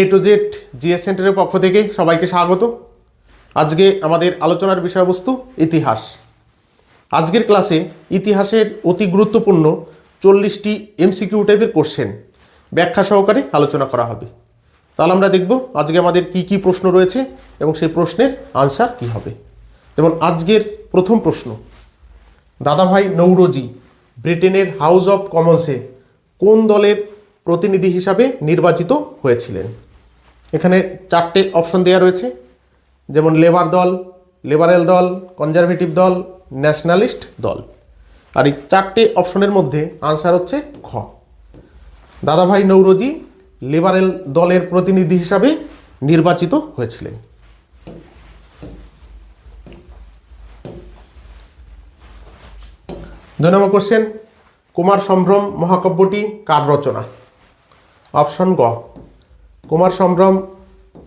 A to Z GS সেন্টারের পক্ষ থেকে সবাইকে স্বাগত। আজকে আমাদের আলোচনার বিষয়বস্তু ইতিহাস। আজকের ক্লাসে ইতিহাসের অতি গুরুত্বপূর্ণ চল্লিশটি এমসিকিউ টাইপের কোশ্চেন ব্যাখ্যা সহকারে আলোচনা করা হবে। তাহলে আমরা দেখব আজকে আমাদের কি কি প্রশ্ন রয়েছে এবং সেই প্রশ্নের আনসার কি হবে। যেমন আজকের প্রথম প্রশ্ন, দাদাভাই নৌরোজি ব্রিটেনের হাউস অফ কমন্সে কোন দলের প্রতিনিধি হিসাবে নির্বাচিত হয়েছিলেন? এখানে চারটে অপশন দেওয়া রয়েছে। যেমন লেবার দল লিবারেল দল কনজারভেটিভ দল ন্যাশনালিস্ট দল। আর এই চারটে অপশনের মধ্যে আনসার হচ্ছে খ দাদাভাই নৌরোজি লিবারেল দলের প্রতিনিধি হিসাবে নির্বাচিত হয়েছিলেন। দুই নম্বর কোশ্চেন কুমার সম্ভ্রম মহাকাব্যটি কার রচনা? অপশন গ, কুমার সম্ভ্রম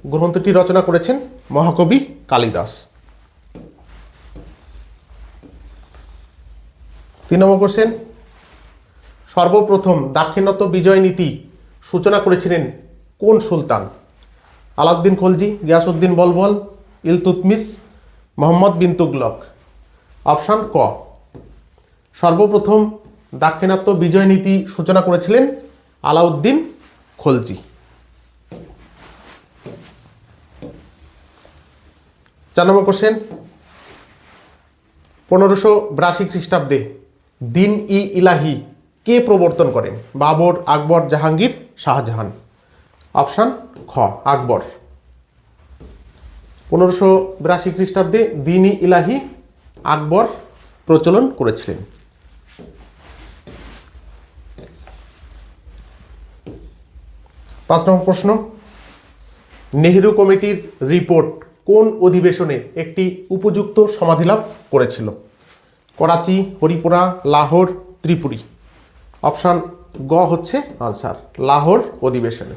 গ্রন্থটি রচনা করেছেন মহাকবি কালিদাস। তিন নম্বর কোশ্চেন। সর্বপ্রথম দাক্ষিণাত্য বিজয় নীতি সূচনা করেছিলেন কোন সুলতান? আলাউদ্দিন খলজি, গিয়াসউদ্দিন বলবল ইলতুতমিস মোহাম্মদ বিন তুগলক। অপশান ক। সর্বপ্রথম দাক্ষিণাত্য বিজয় নীতি সূচনা করেছিলেন আলাউদ্দিন খলজি। চার নম্বর কোশ্চেন পনেরোশো বিরাশি খ্রিস্টাব্দে দিন ই ইলাহি কে প্রবর্তন করেন? বাবর, আকবর, জাহাঙ্গীর, শাহজাহান। অপশান খ, আকবর। পনেরোশো বিরাশি খ্রিস্টাব্দে দিন ই ইলাহি আকবর প্রচলন করেছিলেন। পাঁচ নম্বর প্রশ্ন। নেহেরু কমিটির রিপোর্ট কোন অধিবেশনে একটি উপযুক্ত সমাধিলাভ করেছিল? করাচি, হরিপুরা, লাহোর, ত্রিপুরী। অপশান গ হচ্ছে আনসার, লাহোর অধিবেশনে।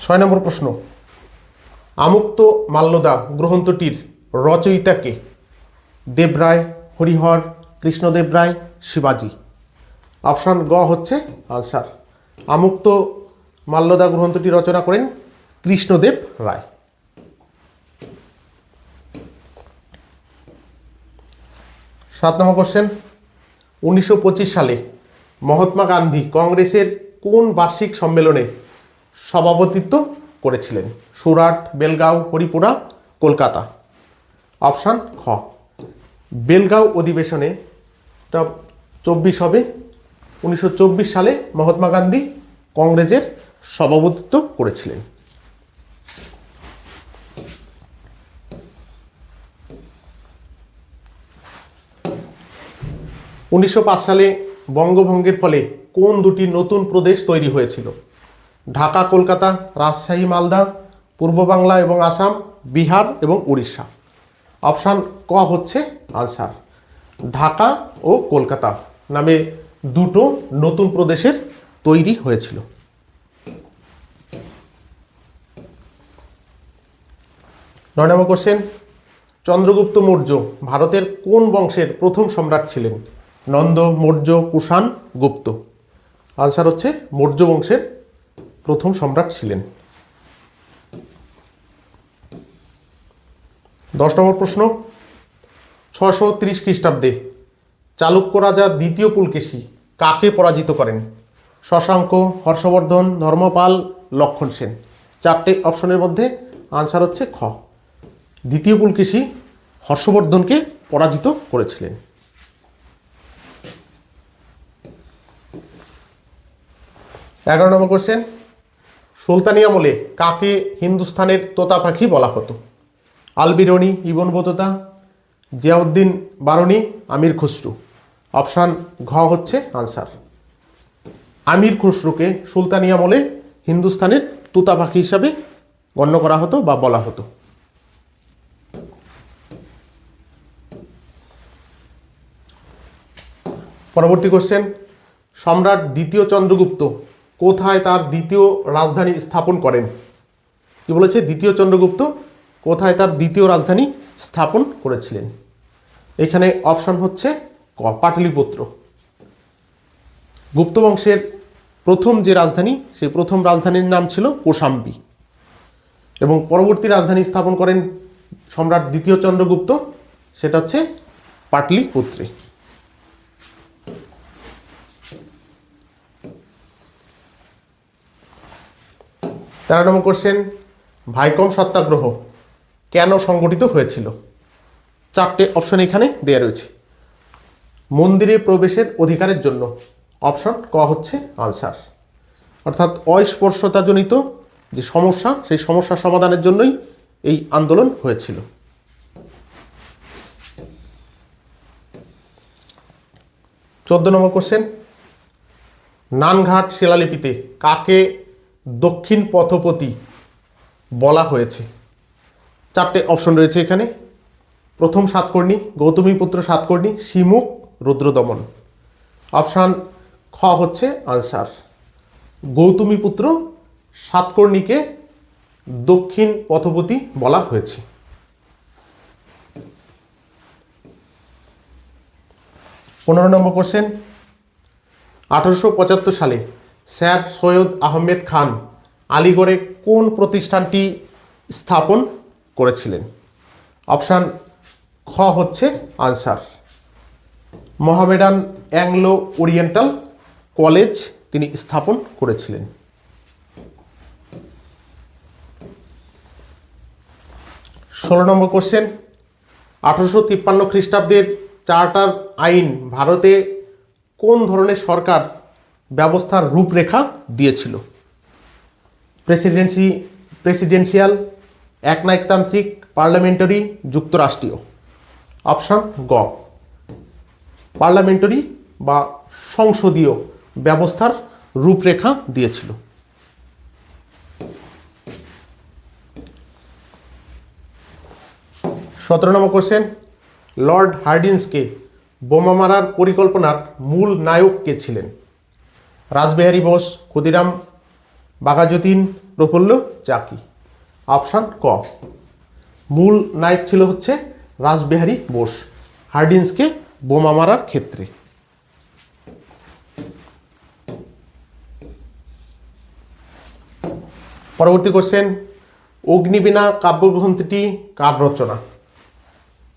ছয় নম্বর প্রশ্ন। আমুক্ত মাল্যদা গ্রন্থটির রচয়িতাকে দেবরায়, হরিহর কৃষ্ণদেব রায় শিবাজি। অপশান গ হচ্ছে আনসার। আমুক্ত মাল্যদা গ্রন্থটি রচনা করেন কৃষ্ণদেব রায়। সাত নম্বর কোশ্চেন উনিশশো পঁচিশ সালে মহাত্মা গান্ধী কংগ্রেসের কোন বার্ষিক সম্মেলনে সভাপতিত্ব করেছিলেন? সুরাট, বেলগাঁও, হরিপুরা, কলকাতা। অপশান খ। বেলগাঁও অধিবেশনে চব্বিশ হবে। উনিশশো চব্বিশ সালে মহাত্মা গান্ধী কংগ্রেসের সভাপতিত্ব করেছিলেন। উনিশশো পাঁচ সালে বঙ্গভঙ্গের ফলে কোন দুটি নতুন প্রদেশ তৈরি হয়েছিল? ঢাকা, কলকাতা, রাজশাহী, মালদা, পূর্ব বাংলা এবং আসাম, বিহার এবং উড়িষ্যা। অপশান ক হচ্ছে আনসার। ঢাকা ও কলকাতা নামে দুটো নতুন প্রদেশের তৈরি হয়েছিল। নয় নম্বর কোশ্চেন চন্দ্রগুপ্ত মৌর্য ভারতের কোন বংশের প্রথম সম্রাট ছিলেন? নন্দ, মৌর্য, কুষাণ, গুপ্ত। আনসার হচ্ছে মৌর্য বংশের প্রথম সম্রাট ছিলেন। দশ নম্বর প্রশ্ন ছশো তিরিশ খ্রিস্টাব্দে চালুক্য রাজা দ্বিতীয় পুলকেশী কাকে পরাজিত করেন? শশাঙ্ক, হর্ষবর্ধন, ধর্মপাল, লক্ষণ সেন। চারটে অপশনের মধ্যে আনসার হচ্ছে খ। দ্বিতীয় পুলকেশী হর্ষবর্ধনকে পরাজিত করেছিলেন। এগারো নম্বর কোশ্চেন সুলতানি আমলে কাকে হিন্দুস্থানের তোতা পাখি বলা হতো? আলবিরনি ইবন বততা, জিয়াউদ্দিন বারনি, আমির খুসরু। অপশান ঘ হচ্ছে আনসার। আমির খুসরুকে সুলতানি আমলে হিন্দুস্তানের তুতা পাখি হিসাবে গণ্য করা হতো বা বলা হতো। পরবর্তী কোশ্চেন সম্রাট দ্বিতীয় চন্দ্রগুপ্ত কোথায় তার দ্বিতীয় রাজধানী স্থাপন করেন? কি বলেছে? দ্বিতীয় চন্দ্রগুপ্ত কোথায় তার দ্বিতীয় রাজধানী স্থাপন করেছিলেন? এখানে অপশন হচ্ছে পাটলিপুত্র। গুপ্ত বংশের প্রথম যে রাজধানী, সেই প্রথম রাজধানীর নাম ছিল কোশাম্বি। এবং পরবর্তী রাজধানী স্থাপন করেন সম্রাট দ্বিতীয় চন্দ্রগুপ্ত, সেটা হচ্ছে পাটলিপুত্রে। তেরো নম্বর কোশ্চেন, ভাইকম সত্যাগ্রহ কেন সংগঠিত হয়েছিল? চারটে অপশন এখানে দেওয়া রয়েছে। মন্দিরে প্রবেশের অধিকারের জন্য। অপশন ক হচ্ছে আনসার অর্থাৎ অস্পর্শতাজনিত যে সমস্যা, সেই সমস্যা সমাধানের জন্যই এই আন্দোলন হয়েছিল। চোদ্দ নম্বর কোশ্চেন নানঘাট শিলালিপিতে কাকে দক্ষিণ পথপতি বলা হয়েছে? চারটে অপশন রয়েছে এখানে। প্রথম সাতকর্ণী গৌতমীপুত্র সাতকর্ণী রুদ্রদমন। অপশান খ হচ্ছে আনসার। গৌতমী পুত্র সাতকর্ণীকে দক্ষিণ পথপতি বলা হয়েছে। পনেরো নম্বর কোশ্চেন। আঠারোশো পঁচাত্তর সালে স্যার সৈয়দ আহমেদ খান আলিগড়ে কোন প্রতিষ্ঠানটি স্থাপন করেছিলেন? অপশান খ হচ্ছে answer. Mohammedan Anglo Oriental college তিনি স্থাপন করেছিলেন। ষোলো নম্বর কোশ্চেন, আঠারোশো তিপ্পান্ন খ্রিস্টাব্দের চার্টার আইন ভারতে কোন ধরনের সরকার ব্যবস্থার রূপরেখা দিয়েছিল? প্রেসিডেন্সি, প্রেসিডেন্সিয়াল, একনায়কতান্ত্রিক, পার্লামেন্টারি, যুক্তরাষ্ট্রীয়। অপশান গ। পার্লামেন্টারি বা সংসদীয় ব্যবস্থার রূপরেখা দিয়েছিল। সতেরো নম্বর কোশ্চেন লর্ড হার্ডিন্সকে বোমা মারার পরিকল্পনার মূল নায়ক কে ছিলেন? রাসবিহারী বোস, ক্ষুদিরাম, বাঘাযতীন, প্রফুল্ল চাকি অপশান ক। মূল নায়ক ছিল হচ্ছে রাসবিহারী বোস। হার্ডিন্সকে বোমা মারার ক্ষেত্রে। পরবর্তী কোশ্চেন অগ্নিবীণা, কাব্যগ্রন্থটি কার রচনা?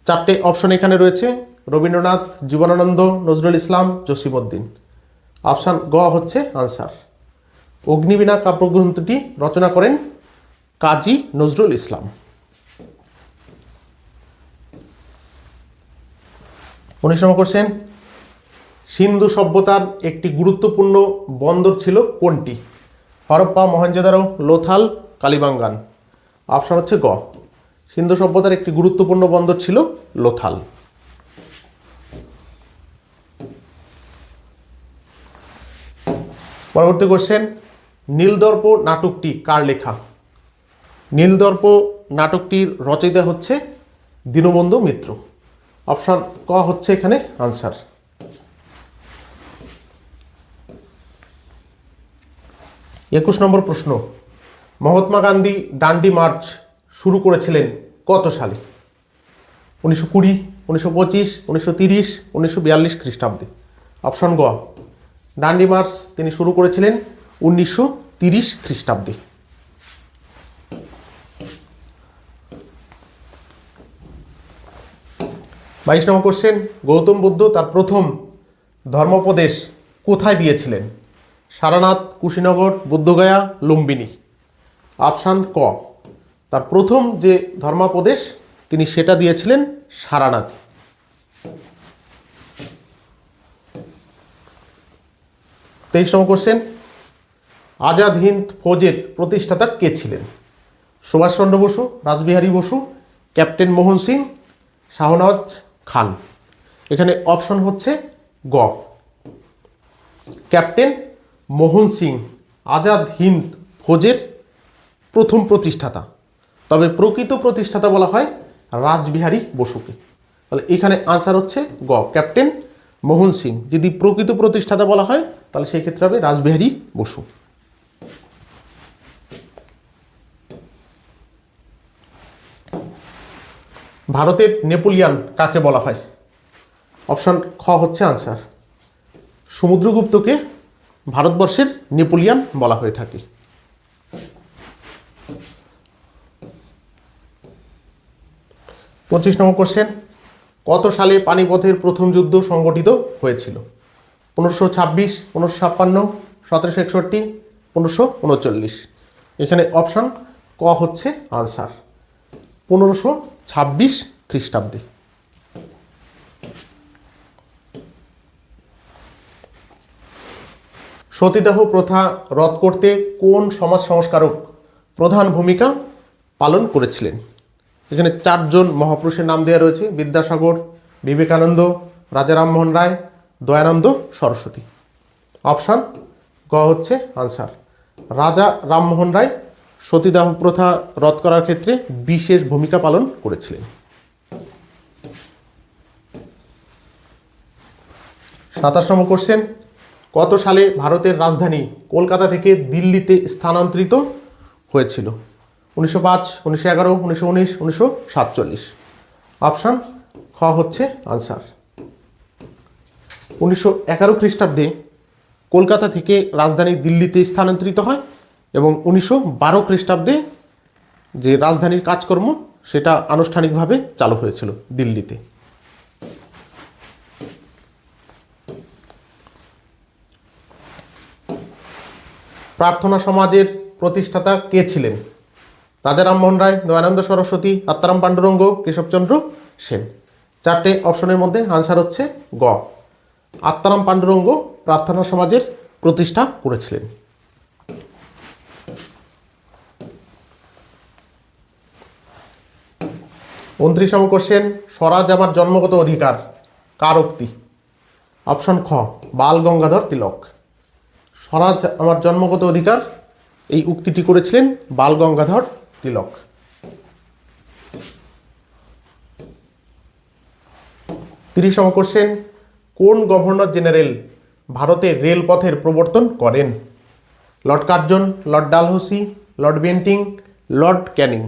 চারটে অপশন এখানে রয়েছে, রবীন্দ্রনাথ, জীবনানন্দ, নজরুল ইসলাম, জসিমউদ্দিন। অপশান গ হচ্ছে আনসার অগ্নিবীণা, কাব্যগ্রন্থটি রচনা করেন কাজী নজরুল ইসলাম। উনিশ নম্বর কোশ্চেন সিন্ধু সভ্যতার একটি গুরুত্বপূর্ণ বন্দর ছিল কোনটি? হরপ্পা, মহেঞ্জোদারো, লোথাল, কালিবাঙ্গান। অপশন হচ্ছে গ। সিন্ধু সভ্যতার একটি গুরুত্বপূর্ণ বন্দর ছিল লোথাল। পরবর্তী কোশ্চেন নীলদর্প নাটকটি কার লেখা? নীলদর্প নাটকটির রচয়িতা হচ্ছে দীনবন্ধু মিত্র। অপশান ক হচ্ছে এখানে আনসার। একুশ নম্বর প্রশ্ন, মহাত্মা গান্ধী ডান্ডি মার্চ শুরু করেছিলেন কত সালে? উনিশশো কুড়ি, উনিশশো পঁচিশ, উনিশশো তিরিশ, উনিশশো বিয়াল্লিশ খ্রিস্টাব্দে। অপশন গ, ডান্ডি মার্চ তিনি শুরু করেছিলেন উনিশশো তিরিশ খ্রিস্টাব্দে। বাইশ নম্বর কোশ্চেন গৌতম বুদ্ধ তার প্রথম ধর্মোপদেশ কোথায় দিয়েছিলেন? সারানাথ, কুশীনগর, বুদ্ধগয়া, লুম্বিনী। অপশান ক, তার প্রথম যে ধর্মাপদেশ তিনি সেটা দিয়েছিলেন সারানাথ। তেইশ নম্বর কোশ্চেন আজাদ হিন্দ ফৌজের প্রতিষ্ঠাতা কে ছিলেন? সুভাষচন্দ্র বসু, রাসবিহারী বসু, ক্যাপ্টেন মোহন সিং, শাহনওয়াজ খান। এখানে অপশন হচ্ছে গ। ক্যাপ্টেন মোহন সিং আজাদ হিন্দ ফৌজের প্রথম প্রতিষ্ঠাতা। তবে প্রকৃত প্রতিষ্ঠাতা বলা হয় রাজবিহারী বসুকে। তাহলে এখানে আনসার হচ্ছে গ। ক্যাপ্টেন মোহন সিং। যদি প্রকৃত প্রতিষ্ঠাতা বলা হয়, তাহলে সেই ক্ষেত্রে হবে রাসবিহারী বসু। ভারতের নেপোলিয়ান কাকে বলা হয়? অপশান খ হচ্ছে আনসার সমুদ্রগুপ্তকে ভারতবর্ষের নেপোলিয়ান বলা হয়ে থাকে। পঁচিশ নম্বর কোশ্চেন কত সালে পানিপথের প্রথম যুদ্ধ সংগঠিত হয়েছিল? পনেরোশো ছাব্বিশ, পনেরোশো ছাপ্পান্ন, সতেরোশো একষট্টি, পনেরোশো উনচল্লিশ। এখানে অপশান ক হচ্ছে আনসার পনেরোশো ছাব্বিশ খ্রিস্টাব্দে। সতীদাহ প্রথা রদ করতে কোন সমাজ সংস্কারক প্রধান ভূমিকা পালন করেছিলেন? এখানে চারজন মহাপুরুষের নাম দেওয়া রয়েছে, বিদ্যাসাগর, বিবেকানন্দ, রাজা রামমোহন রায়, দয়ানন্দ, সরস্বতী। অপশান গ হচ্ছে আনসার। রাজা রামমোহন রায় সতীদাহ প্রথা রদ করার ক্ষেত্রে বিশেষ ভূমিকা পালন করেছিলেন। সাতাশ নম্বর কোশ্চেন কত সালে ভারতের রাজধানী কলকাতা থেকে দিল্লিতে স্থানান্তরিত হয়েছিল? উনিশশো পাঁচ, উনিশশো এগারো, উনিশশো উনিশ, উনিশশো সাতচল্লিশ। অপশান খ হচ্ছে আনসার উনিশশো এগারো খ্রিস্টাব্দে কলকাতা থেকে রাজধানী দিল্লিতে স্থানান্তরিত হয়। এবং উনিশশো বারো খ্রিস্টাব্দে যে রাজধানীর কাজকর্ম, সেটা আনুষ্ঠানিকভাবে চালু হয়েছিল দিল্লিতে। প্রার্থনা সমাজের প্রতিষ্ঠাতা কে ছিলেন? রাজা রামমোহন রায়, দয়ানন্দ সরস্বতী, আত্মারাম পাণ্ডুরঙ্গ, কেশবচন্দ্র সেন। চারটে অপশনের মধ্যে আনসার হচ্ছে গ। আত্মারাম পাণ্ডুরঙ্গ প্রার্থনা সমাজের প্রতিষ্ঠা করেছিলেন। উনত্রিশ নম্বর কোশ্চেন স্বরাজ আমার জন্মগত অধিকার, কার উক্তি? অপশন খ, বাল গঙ্গাধর তিলক। স্বরাজ আমার জন্মগত অধিকার, এই উক্তিটি করেছিলেন বাল গঙ্গাধর তিলক। তিরিশ নম্বর কোশ্চেন কোন গভর্নর জেনারেল ভারতে রেলপথের প্রবর্তন করেন? Lord Curzon, lord Dalhousie, lord Bentinck, lord Canning.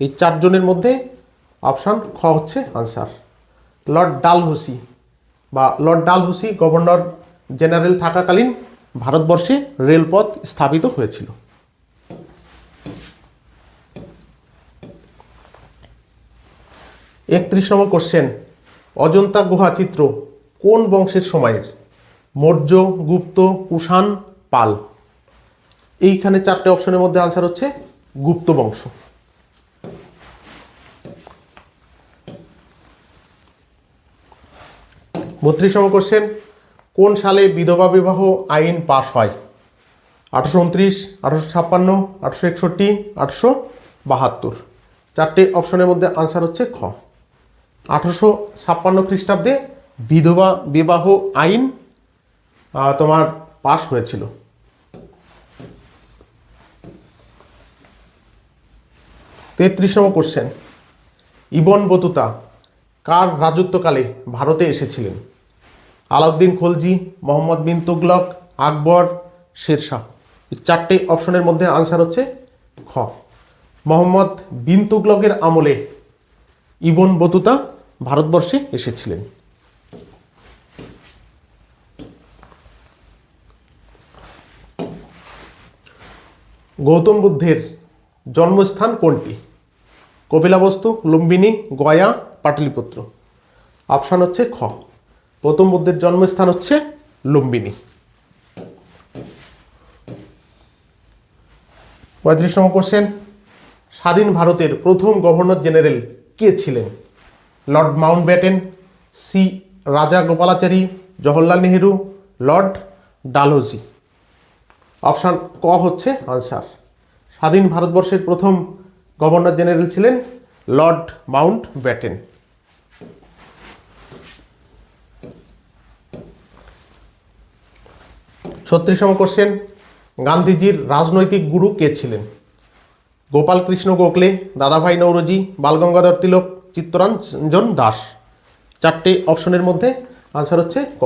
এই চারজনের মধ্যে অপশান খ হচ্ছে আনসার লর্ড ডালহৌসি বা লর্ড ডালহৌসি গভর্নর জেনারেল থাকাকালীন ভারতবর্ষে রেলপথ স্থাপিত হয়েছিল। একত্রিশ নম্বর কোশ্চেন অজন্তা গুহা চিত্র কোন বংশের সময়ের? মৌর্য, গুপ্ত, কুষাণ, পাল। এইখানে চারটে অপশনের মধ্যে আনসার হচ্ছে গুপ্ত বংশ। বত্রিশ নম্বর কোশ্চেন কোন সালে বিধবা বিবাহ আইন পাশ হয়? আঠারোশো উনত্রিশ, আঠারোশো ছাপ্পান্ন, আঠারোশো একষট্টি, আঠারোশো বাহাত্তর। চারটে অপশনের মধ্যে আনসার হচ্ছে খ। আঠারোশো ছাপ্পান্ন খ্রিস্টাব্দে বিধবা বিবাহ আইন তোমার পাশ হয়েছিল। তেত্রিশ নম্বর কোশ্চেন ইবন বতুতা কার রাজত্বকালে ভারতে এসেছিলেন? আলাউদ্দিন খলজি, মোহাম্মদ বিন তুগলক, আকবর, শেরশাহ। এই চারটে অপশনের মধ্যে আনসার হচ্ছে খ মোহাম্মদ বিন তুগলকের আমলে ইবন বতুতা ভারতবর্ষে এসেছিলেন। গৌতম বুদ্ধের জন্মস্থান কোনটি? কপিলাবস্তু, লুম্বিনী, গয়া, পাটলিপুত্র। অপশান হচ্ছে খ। গৌতম বুদ্ধের জন্মস্থান হচ্ছে লুম্বিনী। পঁয়ত্রিশ নম্বর কোশ্চেন স্বাধীন ভারতের প্রথম গভর্নর জেনারেল কে ছিলেন? Lord Mountbatten C Rajagopalachari, Jawaharlal Nehru, lord Dalhousie. Option ক হচ্ছে আনসার স্বাধীন ভারতবর্ষের প্রথম গভর্নর জেনারেল ছিলেন লর্ড মাউন্ট ব্যাটেন ছত্রিশতম কোশ্চেন গান্ধীজির রাজনৈতিক গুরু কে ছিলেন? গোপাল কৃষ্ণ গোখলে, দাদাভাই নৌরজি বালগঙ্গাধর তিলক, চিত্তরঞ্জন দাস। চারটে অপশনের মধ্যে আনসার হচ্ছে ক।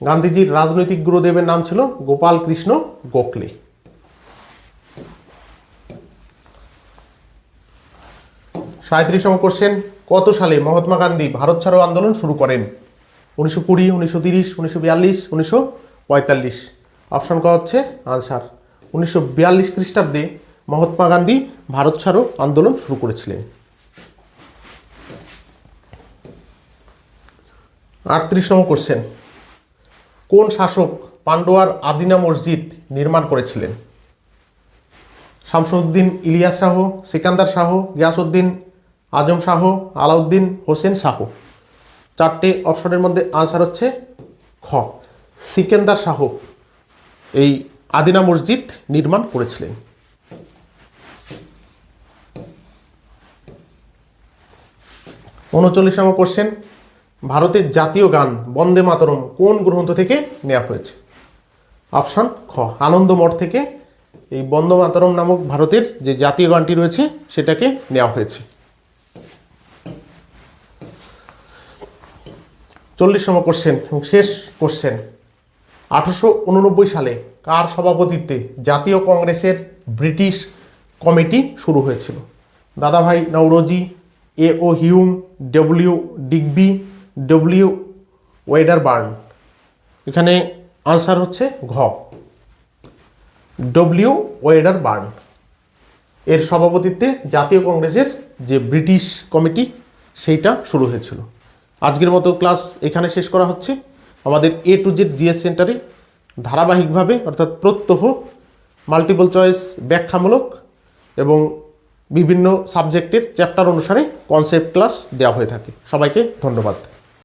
গান্ধীজির রাজনৈতিক গুরুদেবের নাম ছিল গোপাল কৃষ্ণ গোখলে। সাঁত্রিশতম কোশ্চেন কত সালে মহাত্মা গান্ধী ভারত ছাড়ো আন্দোলন শুরু করেন? উনিশশো কুড়ি, উনিশশো তিরিশ, উনিশশো বিয়াল্লিশ, উনিশশো পঁয়তাল্লিশ। অপশন ক হচ্ছে আনসার উনিশশো বিয়াল্লিশ খ্রিস্টাব্দে মহাত্মা গান্ধী ভারত ছাড়ো আন্দোলন শুরু করেছিলেন। আটত্রিশ নম্বর কোশ্চেন কোন শাসক পান্ডোয়ার আদিনা মসজিদ নির্মাণ করেছিলেন? শামসুদ্দিন ইলিয়াস শাহ, সিকান্দার শাহ, গিয়াসউদ্দিন আজম শাহ, আলাউদ্দিন হোসেন শাহ। চারটে অপশনের মধ্যে আনসার হচ্ছে খ। সিকেন্দার শাহ এই আদিনা মসজিদ নির্মাণ করেছিলেন। উনচল্লিশ নম্বর কোশ্চেন ভারতের জাতীয় গান বন্দে মাতরম কোন গ্রন্থ থেকে নেওয়া হয়েছে? অপশন খ, আনন্দমঠ থেকে এই বন্দে মাতরম নামক ভারতের যে জাতীয় গানটি রয়েছে সেটাকে নেওয়া হয়েছে। চল্লিশ নম্বর কোশ্চেন এবং শেষ কোশ্চেন আঠারোশো উননব্বই সালে কার সভাপতিত্বে জাতীয় কংগ্রেসের ব্রিটিশ কমিটি শুরু হয়েছিল? Dadabhai Naoroji A O Hume, W. Digby, W. Wedderburn এখানে আনসার হচ্ছে ঘ। ডব্লিউ. ওয়েডার বার্ন এর সভাপতিত্বে জাতীয় কংগ্রেসের যে ব্রিটিশ কমিটি, সেইটা শুরু হয়েছিল। আজকের মতো ক্লাস এখানে শেষ করা হচ্ছে। আমাদের এ টু জেড জিএস সেন্টারে ধারাবাহিকভাবে, অর্থাৎ প্রত্যহ মাল্টিপল চয়েস ব্যাখ্যামূলক এবং বিভিন্ন সাবজেক্টের চ্যাপ্টার অনুসারে কনসেপ্ট ক্লাস দেওয়া হয়ে থাকে। সবাইকে ধন্যবাদ।